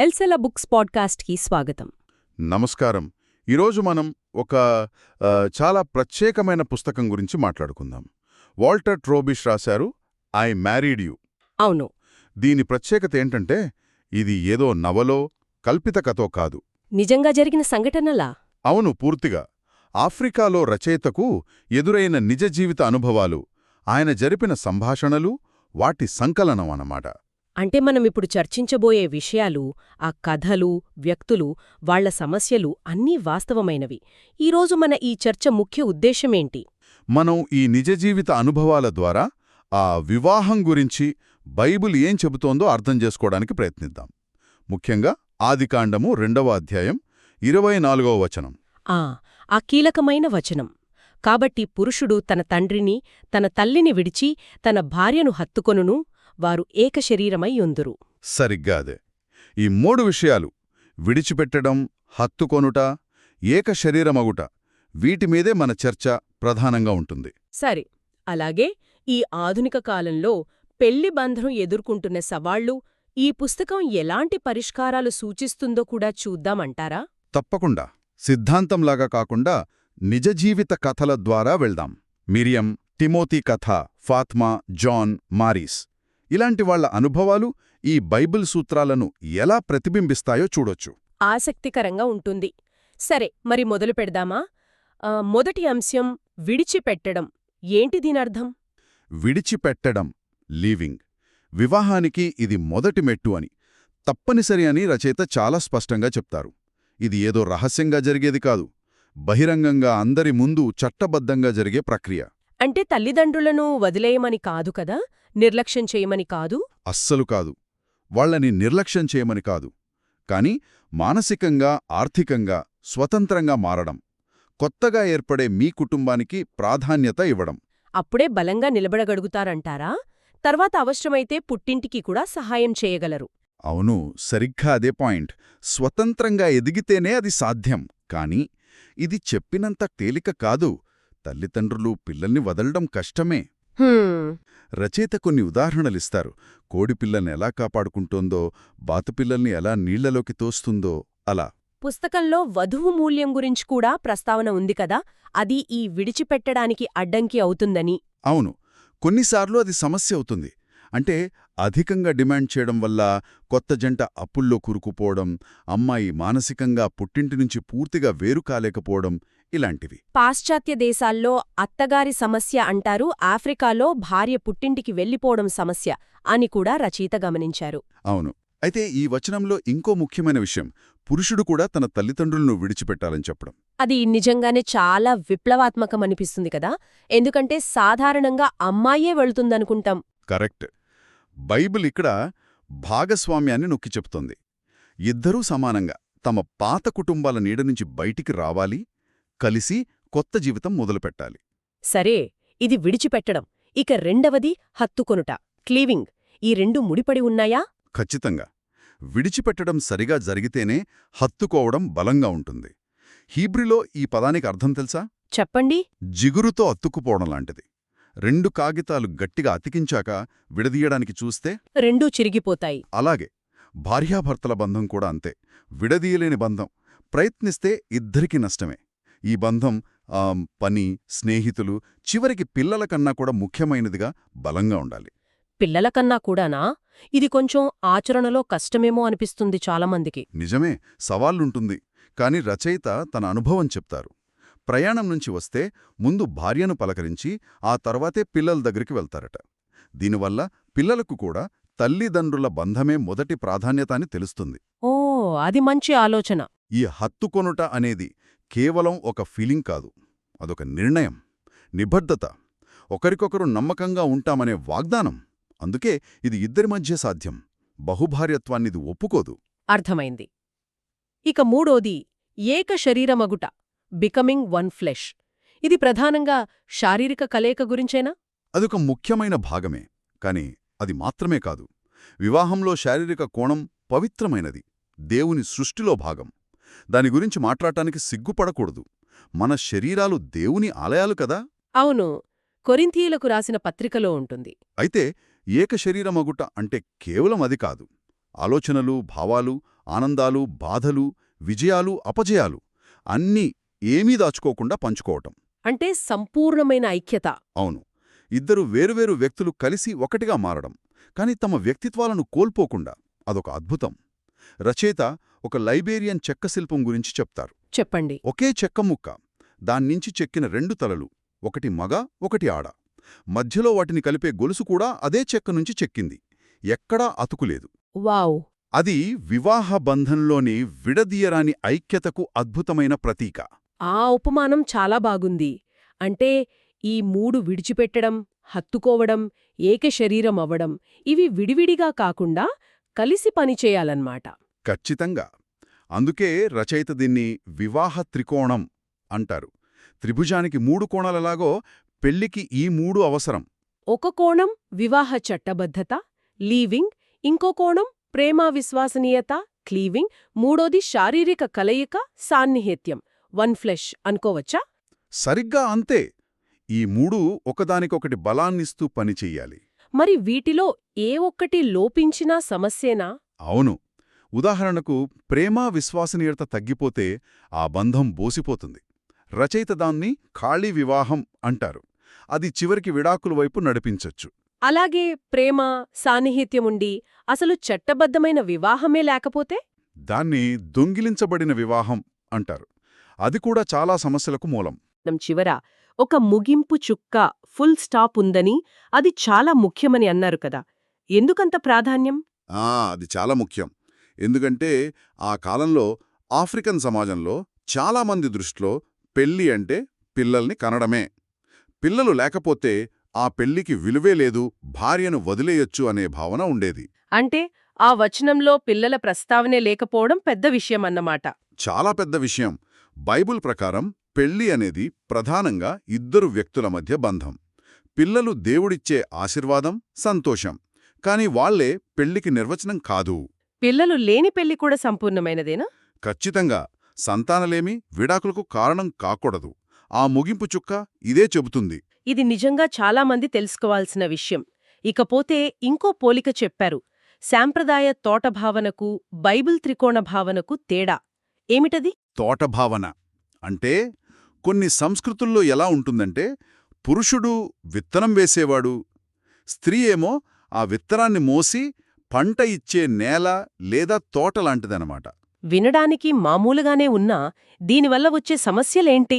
ఎల్సెల books పాడ్కాస్ట్కి స్వాగతం. నమస్కారం. ఈరోజు మనం ఒక చాలా ప్రత్యేకమైన పుస్తకం గురించి మాట్లాడుకుందాం. వాల్టర్ ట్రోబిష్ రాశారు ఐ మ్యారీడ్ యు. అవును. దీని ప్రత్యేకత ఏంటంటే ఇది ఏదో నవలో కల్పిత కథో కాదు. నిజంగా జరిగిన సంఘటనలా? అవును పూర్తిగా. ఆఫ్రికాలో రచయితకు ఎదురైన నిజ జీవిత అనుభవాలు ఆయన జరిపిన సంభాషణలు వాటి సంకలనం అన్నమాట. అంటే మనం ఇప్పుడు చర్చించబోయే విషయాలు ఆ కథలు వ్యక్తులు వాళ్ళ సమస్యలు అన్నీ వాస్తవమైనవి. ఈరోజు మన ఈ చర్చ ముఖ్య ఉద్దేశమేంటి మనం ఈ నిజ జీవిత అనుభవాల ద్వారా ఆ వివాహం గురించి బైబిల్ ఏం చెబుతోందో అర్థం చేసుకోవడానికి ప్రయత్నిద్దాం. ముఖ్యంగా ఆదికాండము రెండవ అధ్యాయం ఇరవై నాలుగవ వచనం. ఆ ఆ కీలకమైన వచనం. కాబట్టి పురుషుడు తన తండ్రిని తన తల్లిని విడిచి తన భార్యను హత్తుకొనును వారు ఏకశరీరమై యుందురు. సరిగ్గా అదే. ఈ మూడు విషయాలు విడిచిపెట్టడం హత్తుకొనుట ఏక శరీరమగుట వీటిమీదే మన చర్చ ప్రధానంగా ఉంటుంది. సరే. అలాగే ఈ ఆధునిక కాలంలో పెళ్ళి బంధం ఎదుర్కొంటున్న సవాళ్ళు ఈ పుస్తకం ఎలాంటి పరిష్కారాలు సూచిస్తుందో కూడా చూద్దామంటారా? తప్పకుండా. సిద్ధాంతంలాగా కాకుండా నిజ జీవిత కథల ద్వారా వెళ్దాం. మిరియం తిమోతి కథ ఫాత్మా జాన్ మారీస్. ఇలాంటి వాళ్ళ అనుభవాలు ఈ బైబిల్ సూత్రాలను ఎలా ప్రతిబింబిస్తాయో చూడొచ్చు. ఆసక్తికరంగా ఉంటుంది. సరే మరి మొదలు పెడదామా? మొదటి అంశం విడిచిపెట్టడం. ఏంటి దీనర్థం విడిచిపెట్టడం లీవింగ్. వివాహానికి ఇది మొదటి మెట్టు అని. తప్పనిసరి అని రచయిత చాలా స్పష్టంగా చెప్తారు. ఇది ఏదో రహస్యంగా జరిగేది కాదు. బహిరంగంగా అందరి ముందు చట్టబద్ధంగా జరిగే ప్రక్రియ. అంటే తల్లిదండ్రులను వదిలేయమని కాదు కదా? నిర్లక్ష్యం చేయమని కాదు? అస్సలు కాదు. వాళ్ళని నిర్లక్ష్యం చేయమని కాదు. కాని మానసికంగా ఆర్థికంగా స్వతంత్రంగా మారడం కొత్తగా ఏర్పడే మీ కుటుంబానికి ప్రాధాన్యత ఇవ్వడం. అప్పుడే బలంగా నిలబడగలుగుతారంటారా తర్వాత అవసరమైతే పుట్టింటికి కూడా సహాయం చేయగలరు. అవును సరిగ్గా అదే పాయింట్. స్వతంత్రంగా ఎదిగితేనే అది సాధ్యం. కాని ఇది చెప్పినంత తేలిక కాదు. తల్లిదండ్రులు పిల్లల్ని వదలడం కష్టమే. రచయిత కొన్ని ఉదాహరణలిస్తారు. కోడిపిల్లని ఎలా కాపాడుకుంటోందో బాతుపిల్లల్ని ఎలా నీళ్ళలోకి తోస్తుందో అలా. పుస్తకంలో వధువు మూల్యం గురించి కూడా ప్రస్తావన ఉంది కదా? అది ఈ విడిచిపెట్టడానికి అడ్డంకి అవుతుందని. అవును. కొన్నిసార్లు అది సమస్య అవుతుంది. అంటే అధికంగా డిమాండ్ చేయడం వల్ల కొత్త జంట అప్పుల్లో కూరుకుపోవడం అమ్మాయి మానసికంగా పుట్టింటి నుంచి పూర్తిగా వేరు కాలేకపోవడం ఇలాంటివి. పాశ్చాత్య దేశాల్లో అత్తగారి సమస్య అంటారు ఆఫ్రికాలో భార్య పుట్టింటికి వెళ్ళిపోవడం సమస్య అని కూడా రచయిత గమనించారు. అవును. అయితే ఈ వచనంలో ఇంకో ముఖ్యమైన విషయం పురుషుడు కూడా తన తల్లిదండ్రులను విడిచిపెట్టాలని చెప్పడం. అది నిజంగానే చాలా విప్లవాత్మకమనిపిస్తుంది కదా? ఎందుకంటే సాధారణంగా అమ్మాయే వెళ్తుందనుకుంటాం. కరెక్ట్. బైబిల్ ఇక్కడ భాగస్వామ్యాన్ని నొక్కి చెప్తోంది. ఇద్దరూ సమానంగా తమ పాత కుటుంబాల నీడ నుంచి బయటికి రావాలి కలిసి కొత్త జీవితం మొదలుపెట్టాలి. సరే ఇది విడిచిపెట్టడం. ఇక రెండవది హత్తుకొనుట. క్లీవింగ్. ఈ రెండు ముడిపడి ఉన్నాయా? ఖచ్చితంగా. విడిచిపెట్టడం సరిగా జరిగితేనే హత్తుకోవడం బలంగా ఉంటుంది. హీబ్రిలో ఈ పదానికి అర్థం తెలుసా? చెప్పండి. జిగురుతో అత్తుకుపోవడం లాంటిది. రెండు కాగితాలు గట్టిగా అతికించాక విడదీయడానికి చూస్తే? రెండూ చిరిగిపోతాయి. అలాగే. భార్యాభర్తల బంధం కూడా అంతే. విడదీయలేని బంధం. ప్రయత్నిస్తే ఇద్దరికీ నష్టమే. ఈ బంధం పని స్నేహితులు చివరికి పిల్లల కన్నా కూడా ముఖ్యమైనదిగా బలంగా ఉండాలి. పిల్లల కన్నా కూడానా? ఇది కొంచెం ఆచరణలో కష్టమేమో అనిపిస్తుంది చాలామందికి. నిజమే సవాళ్ళుంటుంది కాని రచయిత తన అనుభవం చెప్తారు. ప్రయాణం నుంచి వస్తే ముందు భార్యను పలకరించి ఆ తర్వాతే పిల్లల దగ్గరికి వెళ్తారట. దీనివల్ల పిల్లలకు కూడా తల్లిదండ్రుల బంధమే మొదటి ప్రాధాన్యత అని తెలుస్తుంది. ఓ అది మంచి ఆలోచన. ఈ హత్తుకొనుట అనేది కేవలం ఒక ఫీలింగ్ కాదు అదొక నిర్ణయం నిబద్ధత. ఒకరికొకరు నమ్మకంగా ఉంటామనే వాగ్దానం. అందుకే ఇది ఇద్దరి మధ్య సాధ్యం. బహుభార్యత్వాన్నిది ఒప్పుకోదు. అర్థమైంది. ఇక మూడోది ఏక శరీరమగుట బికమింగ్ వన్ ఫ్లెష్. ఇది ప్రధానంగా శారీరక కలయిక గురించేనా? అదొక ముఖ్యమైన భాగమే కాని అది మాత్రమే కాదు. వివాహంలో శారీరక కోణం పవిత్రమైనది దేవుని సృష్టిలో భాగం. దాని గురించి మాట్లాడటానికి సిగ్గుపడకూడదు. మన శరీరాలు దేవుని ఆలయాలు కదా? అవును. కొరింథీయులకు రాసిన పత్రికలో ఉంటుంది. అయితే ఏక శరీరమగుట అంటే కేవలం అది కాదు. ఆలోచనలు భావాలు ఆనందాలు బాధలు విజయాలు అపజయాలు అన్నీ ఏమీ దాచుకోకుండా పంచుకోవటం. అంటే సంపూర్ణమైన ఐక్యత. అవును. ఇద్దరు వేరువేరు వ్యక్తులు కలిసి ఒకటిగా మారడం. కాని తమ వ్యక్తిత్వాలను కోల్పోకుండా అదొక అద్భుతం. రచయిత ఒక లైబేరియన్ చెక్క శిల్పం గురించి చెప్తారు. చెప్పండి. ఒకే చెక్క ముక్క దాన్నించి చెక్కిన రెండు తలలు ఒకటి మగ ఒకటి ఆడ. మధ్యలో వాటిని కలిపే గొలుసు కూడా అదే చెక్క నుంచి చెక్కింది. ఎక్కడా అతుకులేదు వావ్! అది వివాహ బంధంలోని విడదీయరాని ఐక్యతకు అద్భుతమైన ప్రతీక. ఆ ఉపమానం చాలా బాగుంది. అంటే ఈ మూడు విడిచిపెట్టడం హత్తుకోవడం ఏక శరీరం అవ్వడం ఇవి విడివిడిగా కాకుండా కలిసి పనిచేయాలన్నమాట. ఖచ్చితంగా. అందుకే రచయిత దీన్ని వివాహ త్రికోణం అంటారు. త్రిభుజానికి మూడు కోణాలలాగో పెళ్ళికి ఈ మూడు అవసరం. ఒక కోణం వివాహ చట్టబద్ధత లీవింగ్ ఇంకో కోణం ప్రేమ విశ్వసనీయత క్లీవింగ్ మూడోది శారీరక కలయిక సాన్నిహిత్యం. వన్ ఫ్లెష్ అనుకోవచ్చా? సరిగ్గా అంతే. ఈ మూడు ఒకదానికొకటి బలాన్నిస్తూ పనిచెయ్యాలి. మరి వీటిలో ఏ ఒక్కటి లోపించినా సమస్యేనా? అవును. ఉదాహరణకు ప్రేమ విశ్వాసనీయత తగ్గిపోతే ఆ బంధం బోసిపోతుంది. రచయిత దాన్ని ఖాళీ వివాహం అంటారు. అది చివరికి విడాకుల వైపు నడిపించొచ్చు. అలాగే ప్రేమ సాన్నిహిత్యముండి అసలు చట్టబద్ధమైన వివాహమే లేకపోతే? దాన్ని దొంగిలించబడిన వివాహం అంటారు. అది కూడా చాలా సమస్యలకు మూలం. చివర ఒక ముగింపు చుక్క ఫుల్ స్టాప్ ఉందని అది చాలా ముఖ్యమని అన్నారు కదా. ఎందుకంత ప్రాధాన్యం? ఆ, అది చాలా ముఖ్యం. ఎందుకంటే ఆ కాలంలో ఆఫ్రికన్ సమాజంలో చాలామంది దృష్టిలో పెళ్ళి అంటే పిల్లల్ని కనడమే. పిల్లలు లేకపోతే ఆ పెళ్ళికి విలువే లేదు భార్యను వదిలేయొచ్చు అనే భావన ఉండేది. అంటే ఆ వచనంలో పిల్లల ప్రస్తావనే లేకపోవడం పెద్ద విషయమన్నమాట. చాలా పెద్ద విషయం. బైబుల్ ప్రకారం పెళ్ళి అనేది ప్రధానంగా ఇద్దరు వ్యక్తుల మధ్య బంధం. పిల్లలు దేవుడిచ్చే ఆశీర్వాదం సంతోషం. కాని వాళ్ళే పెళ్ళికి నిర్వచనం కాదు. పిల్లలు లేని పెళ్ళి కూడా సంపూర్ణమైనదేనా? ఖచ్చితంగా. సంతానలేమి విడాకులకు కారణం కాకూడదు. ఆ ముగింపు చుక్క ఇదే చెబుతుంది. ఇది నిజంగా చాలామంది తెలుసుకోవాల్సిన విషయం. ఇకపోతే ఇంకో పోలిక చెప్పారు. శాంప్రదాయ తోట భావనకు బైబిల్ త్రికోణ భావనకు తేడా. ఏమిటది? తోట భావన. అంటే కొన్ని సంస్కృతుల్లో ఎలా ఉంటుందంటే పురుషుడు విత్తనం వేసేవాడు స్త్రీ ఏమో ఆ విత్తనాన్ని మోసి పంట ఇచ్చే నేల లేదా తోట లాంటిదనమాట వినడానికి మామూలుగానే ఉన్నా దీనివల్ల వచ్చే సమస్యలేంటి?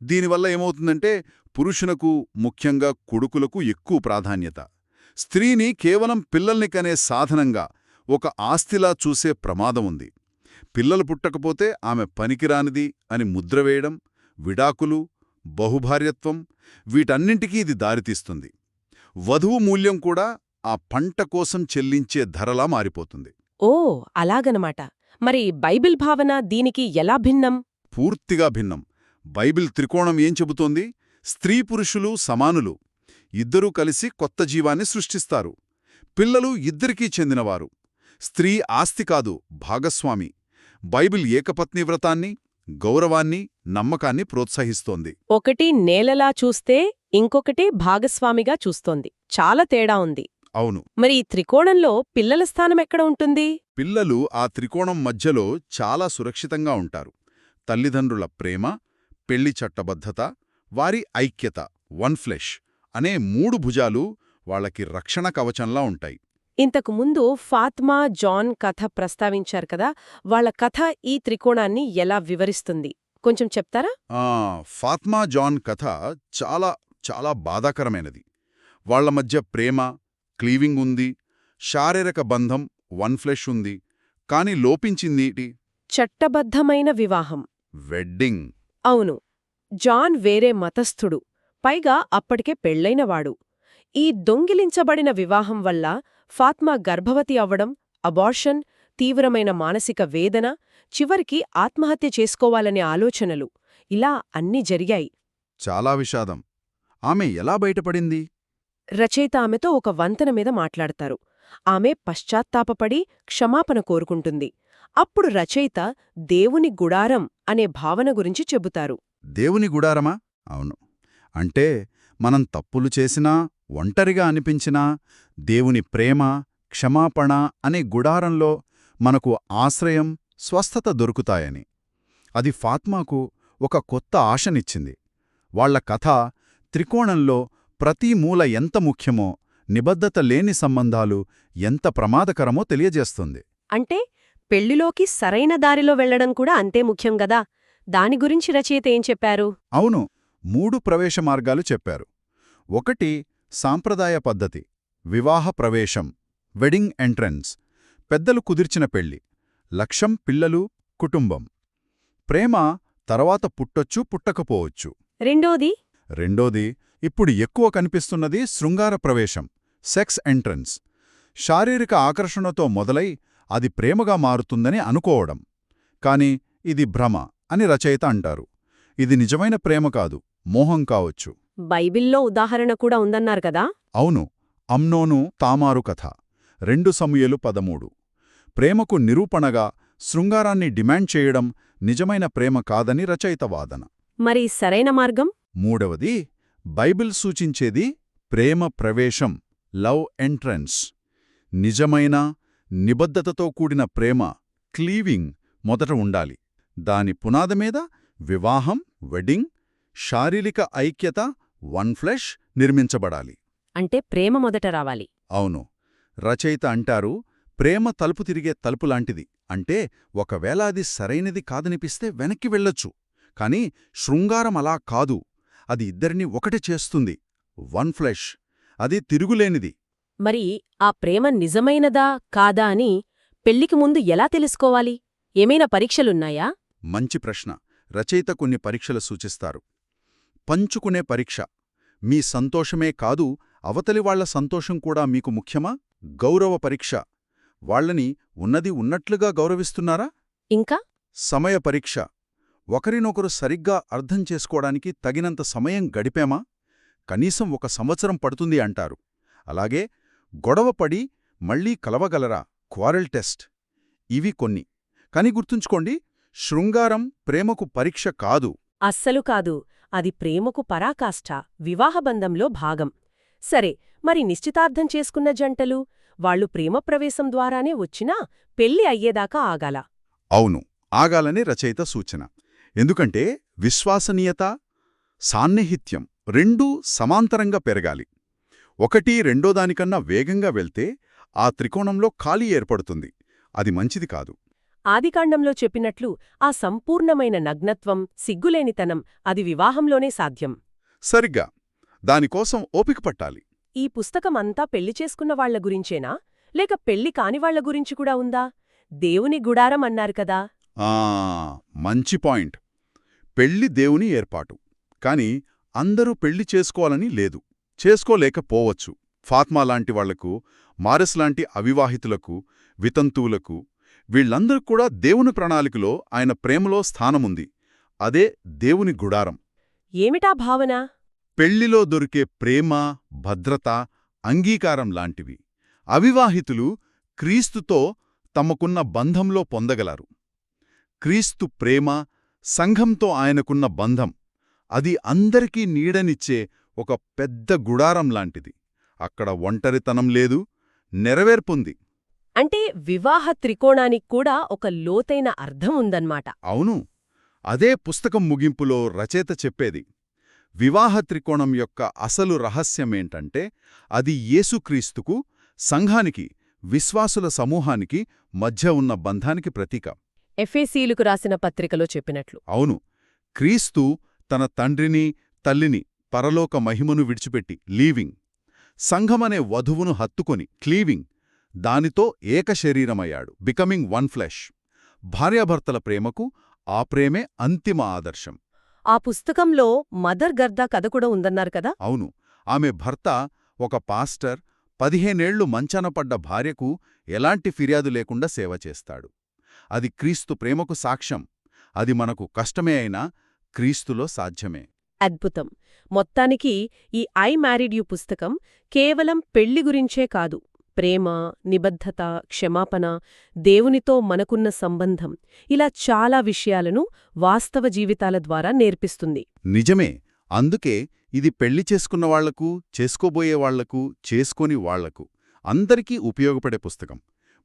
దీనివల్ల ఏమవుతుందంటే పురుషునకు ముఖ్యంగా కొడుకులకు ఎక్కువ ప్రాధాన్యత. స్త్రీని కేవలం పిల్లల్ని కనే సాధనంగా ఒక ఆస్తిలా చూసే ప్రమాదం ఉంది. పిల్లలు పుట్టకపోతే ఆమె పనికిరానిది అని ముద్ర వేయడం విడాకులు బహుభార్యత్వం వీటన్నింటికీ ఇది దారితీస్తుంది. వధువు మూల్యం కూడా ఆ పంట కోసం చెల్లించే ధరలా మారిపోతుంది. ఓ అలాగనమాట. మరి బైబిల్ భావన దీనికి ఎలా భిన్నం? పూర్తిగా భిన్నం. బైబిల్ త్రికోణం ఏం చెబుతోంది? స్త్రీ పురుషులు సమానులు. ఇద్దరూ కలిసి కొత్త జీవాన్ని సృష్టిస్తారు. పిల్లలు ఇద్దరికీ చెందినవారు. స్త్రీ ఆస్తి కాదు భాగస్వామి. బైబిల్ ఏకపత్ని వ్రతాన్ని గౌరవాన్ని నమ్మకాన్ని ప్రోత్సహిస్తోంది. ఒకటి నేలలా చూస్తే ఇంకొకటి భాగస్వామిగా చూస్తోంది. చాలా తేడా ఉంది. అవును. మరి ఈ త్రికోణంలో పిల్లల స్థానం ఎక్కడ ఉంటుంది? పిల్లలు ఆ త్రికోణం మధ్యలో చాలా సురక్షితంగా ఉంటారు. తల్లిదండ్రుల ప్రేమ పెళ్ళి చట్టబద్ధత వారి ఐక్యత వన్ ఫ్లెష్ అనే మూడు భుజాలు వాళ్ళకి రక్షణ కవచంలా ఉంటాయి. ఇంతకు ముందు ఫాత్మా జాన్ కథ ప్రస్తావించారు కదా వాళ్ళ కథ ఈ త్రికోణాన్ని ఎలా వివరిస్తుంది? కొంచెం చెప్తారా? ఆ ఫాత్మా జాన్ కథ చాలా చాలా బాధాకరమైనది. వాళ్ళ మధ్య ప్రేమ క్లీవింగ్ ఉంది శారీరక బంధం వన్ ఫ్లెష్ ఉంది కాని లోపించిందీటి చట్టబద్ధమైన వివాహం. వెడ్డింగ్. అవును జాన్ వేరే మతస్థుడు పైగా అప్పటికే పెళ్ళైనవాడు ఈ దొంగిలించబడిన వివాహం వల్ల ఫాత్మా గర్భవతి అవ్వడం అబార్షన్ తీవ్రమైన మానసిక వేదన చివరికి ఆత్మహత్య చేసుకోవాలనే ఆలోచనలు ఇలా అన్నీ జరిగాయి. చాలా విషాదం. ఆమె ఎలా బయటపడింది? రచయిత ఆమెతో ఒక వంతెన మీద మాట్లాడతారు. ఆమె పశ్చాత్తాపపడి క్షమాపణ కోరుకుంటుంది. అప్పుడు రచయిత దేవుని గుడారం అనే భావన గురించి చెబుతారు. దేవుని గుడారమా? అవును. అంటే మనం తప్పులు చేసినా ఒంటరిగా అనిపించినా దేవుని ప్రేమ క్షమాపణ అనే గుడారంలో మనకు ఆశ్రయం స్వస్థత దొరుకుతాయని. అది ఫాత్మాకు ఒక కొత్త ఆశనిచ్చింది. వాళ్ళ కథ త్రికోణంలో ప్రతి మూల ఎంత ముఖ్యమో నిబద్ధత లేని సంబంధాలు ఎంత ప్రమాదకరమో తెలియజేస్తుంది. అంటే పెళ్ళిలోకి సరైన దారిలో వెళ్ళడం కూడా అంతే ముఖ్యం గదా? దాని గురించి రచయిత ఏం చెప్పారు? అవును మూడు ప్రవేశ మార్గాలు చెప్పారు. ఒకటి సాంప్రదాయ పద్ధతి వివాహ ప్రవేశం వెడ్డింగ్ ఎంట్రన్స్ పెద్దలు కుదిర్చిన పెళ్ళి లక్ష్యం పిల్లలు కుటుంబం. ప్రేమ తర్వాత పుట్టొచ్చు పుట్టకపోవచ్చు. రెండోది? రెండోది ఇప్పుడు ఎక్కువ కనిపిస్తున్నది శృంగార ప్రవేశం సెక్స్ ఎంట్రన్స్. శారీరక ఆకర్షణతో మొదలై అది ప్రేమగా మారుతుందని అనుకోవడం. కాని ఇది భ్రమ అని రచయిత అంటారు. ఇది నిజమైన ప్రేమ కాదు మోహం కావచ్చు. బైబిల్లో ఉదాహరణ కూడా ఉందన్నారు కదా? అవును అమ్నోను తామారు కథ రెండు సమయలు పదమూడు. ప్రేమకు నిరూపణగా శృంగారాన్ని డిమాండ్ చేయడం నిజమైన ప్రేమ కాదని రచయిత వాదన. మరి సరైన మార్గం? మూడవది బైబిల్ సూచించేది ప్రేమ ప్రవేశం లవ్ ఎంట్రన్స్. నిజమైన నిబద్ధతతో కూడిన ప్రేమ క్లీవింగ్ మొదట ఉండాలి. దాని పునాదమీద వివాహం వెడ్డింగ్ శారీరక ఐక్యత వన్ ఫ్లెష్ నిర్మించబడాలి. అంటే ప్రేమ మొదట రావాలి. అవును. రచయిత అంటారు ప్రేమ తలుపు తిరిగే తలుపులాంటిది అంటే ఒకవేళ అది సరైనది కాదనిపిస్తే వెనక్కి వెళ్ళొచ్చు. కాని శృంగారం అలా కాదు. అది ఇద్దరిని ఒకటి చేస్తుంది. One flesh. అది తిరుగులేనిది. మరి ఆ ప్రేమ నిజమైనదా కాదా అని పెళ్ళికి ముందు ఎలా తెలుసుకోవాలి? ఏమైనా పరీక్షలున్నాయా? మంచి ప్రశ్న. రచయిత కొన్ని పరీక్షలు సూచిస్తారు. పంచుకునే పరీక్ష. మీ సంతోషమే కాదు అవతలి వాళ్ళ సంతోషం కూడా మీకు ముఖ్యమా? గౌరవ పరీక్ష. వాళ్ళని ఉన్నది ఉన్నట్లుగా గౌరవిస్తున్నారా? ఇంకా? సమయ పరీక్ష. ఒకరినొకరు సరిగ్గా అర్థం చేసుకోవడానికి తగినంత సమయం గడిపేమా? కనీసం ఒక సంవత్సరం పడుతుంది అంటారు. అలాగే గొడవపడి మళ్ళీ కలవగలరా? క్వారెల్ టెస్ట్. ఇవి కొన్ని. కాని గుర్తుంచుకోండి శృంగారం ప్రేమకు పరీక్ష కాదు. అస్సలు కాదు. అది ప్రేమకు పరాకాష్ఠ వివాహబంధంలో భాగం. సరే మరి నిశ్చితార్థం చేసుకున్న జంటలు వాళ్ళు ప్రేమ ప్రవేశం ద్వారానే వచ్చినా పెళ్ళి అయ్యేదాకా ఆగాల. అవును ఆగాలని రచయిత సూచన. ఎందుకంటే విశ్వాసనీయత సాన్నిహిత్యం రెండూ సమాంతరంగా పెరగాలి. ఒకటి రెండోదానికన్నా వేగంగా వెళ్తే ఆ త్రికోణంలో ఖాళీ ఏర్పడుతుంది. అది మంచిది కాదు. ఆదికాండంలో చెప్పినట్లు ఆ సంపూర్ణమైన నగ్నత్వం సిగ్గులేనితనం అది వివాహంలోనే సాధ్యం. సరిగ్గా. దానికోసం ఓపిక పట్టాలి. ఈ పుస్తకమంతా పెళ్ళి చేసుకున్న వాళ్ళ గురించేనా? లేక పెళ్ళి కానివాళ్ళ గురించి కూడా ఉందా? దేవుని గుడారం అన్నారు కదా. మంచి పాయింట్. పెళ్ళి దేవుని ఏర్పాటు. కాని అందరూ పెళ్ళి చేసుకోవాలని లేదు. చేసుకోలేకపోవచ్చు. ఫాత్మా లాంటి వాళ్ళకు మారస్ లాంటి అవివాహితులకు వితంతువులకు వీళ్ళందరూ కూడా దేవుని ప్రణాళికలో ఆయన ప్రేమలో స్థానముంది. అదే దేవుని గుడారం. ఏమిటా భావన? పెళ్ళిలో దొరికే ప్రేమ భద్రత అంగీకారం లాంటివి. అవివాహితులు క్రీస్తుతో తమకున్న బంధంలో పొందగలరు. క్రీస్తు ప్రేమ సంఘంతో ఆయనకున్న బంధం అది అందరికీ నీడనిచ్చే ఒక పెద్ద గుడారం లాంటిది. అక్కడ ఒంటరితనం లేదు నెరవేర్పుంది. అంటే వివాహ త్రికోణానికి కూడా ఒక లోతైన అర్థం ఉందన్నమాట. అవును అదే పుస్తకం ముగింపులో రచయిత చెప్పేది. వివాహ త్రికోణం యొక్క అసలు రహస్యమేంటంటే అది యేసుక్రీస్తుకు సంఘానికి విశ్వాసుల సమూహానికి మధ్య ఉన్న బంధానికి ప్రతీక. ఎఫ్ఏసీలకు రాసిన పత్రికలో చెప్పినట్లు. అవును. క్రీస్తు తన తండ్రిని తల్లిని పరలోక మహిమను విడిచిపెట్టి లీవింగ్. సంఘమనే వధువును హత్తుకొని క్లీవింగ్. దానితో ఏకశరీరమయ్యాడు బికమింగ్ వన్ ఫ్లెష్. భార్యాభర్తల ప్రేమకు ఆ ప్రేమే అంతిమ ఆదర్శం. ఆ పుస్తకంలో మదర్ గర్దా కథ కూడా ఉందన్నారు కదా? అవును. ఆమె భర్త ఒక పాస్టర్ పదిహేనేళ్ళు మంచాన పడ్డ భార్యకు ఎలాంటి ఫిర్యాదు లేకుండా సేవ చేస్తాడు. అది క్రీస్తు ప్రేమకు సాక్ష్యం. అది మనకు కష్టమే అయినా క్రీస్తులో సాధ్యమే. అద్భుతం. మొత్తానికి ఈ ఐ మ్యారీడ్ యు పుస్తకం కేవలం పెళ్ళి గురించే కాదు. ప్రేమ నిబద్ధత క్షమాపణ దేవునితో మనకున్న సంబంధం ఇలా చాలా విషయాలను వాస్తవ జీవితాల ద్వారా నేర్పిస్తుంది. నిజమే. అందుకే ఇది పెళ్ళి చేసుకున్న వాళ్ళకు చేసుకోబోయే వాళ్ళకు చేసుకోని వాళ్ళకు అందరికీ ఉపయోగపడే పుస్తకం.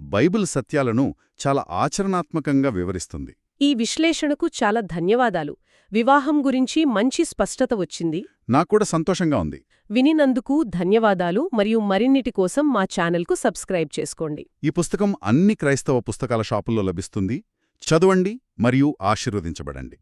బైబిల్ సత్యాలను చాలా ఆచరణాత్మకంగా వివరిస్తుంది. ఈ విశ్లేషణకు చాలా ధన్యవాదాలు. వివాహం గురించి మంచి స్పష్టత వచ్చింది. నాక్కూడా సంతోషంగా ఉంది. వినినందుకు ధన్యవాదాలు మరియు మరిన్నిటి కోసం మా ఛానల్కు సబ్స్క్రైబ్ చేసుకోండి. ఈ పుస్తకం అన్ని క్రైస్తవ పుస్తకాల షాపుల్లో లభిస్తుంది. చదవండి మరియు ఆశీర్వదించబడండి.